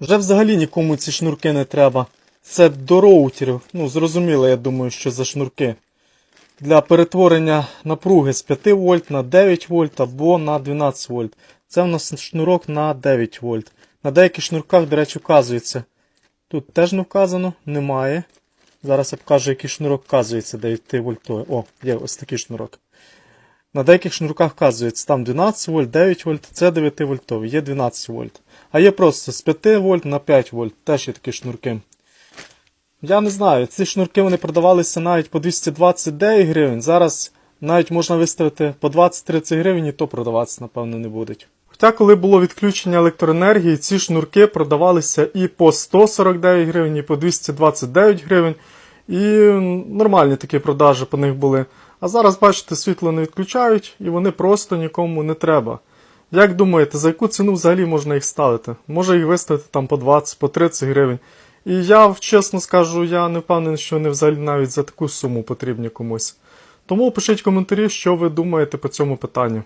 Вже взагалі нікому ці шнурки не треба. Це до роутерів. Ну, зрозуміло, я думаю, що за шнурки. Для перетворення напруги з 5 вольт на 9 вольт або на 12 вольт. Це в нас шнурок на 9 вольт. На деяких шнурках, до речі, вказується. Тут теж не вказано, немає. Зараз я покажу, який шнурок вказується 9 вольтовий. О, є ось такий шнурок. На деяких шнурках вказується там 12 вольт, 9 вольт, це 9 вольтовий, є 12 вольт. А є просто з 5 вольт на 5 вольт, теж є такі шнурки. Я не знаю, ці шнурки вони продавалися навіть по 229 гривень. Зараз навіть можна виставити по 20-30 гривень і то продаватися, напевно, не будуть. Хоча, коли було відключення електроенергії, ці шнурки продавалися і по 149 гривень, і по 229 гривень. І нормальні такі продажі по них були. А зараз, бачите, світло не відключають і вони просто нікому не треба. Як думаєте, за яку ціну взагалі можна їх ставити? Може їх виставити там по 20, по 30 гривень. І я, чесно скажу, я не впевнений, що вони взагалі навіть за таку суму потрібні комусь. Тому пишіть коментарі, що ви думаєте по цьому питанню.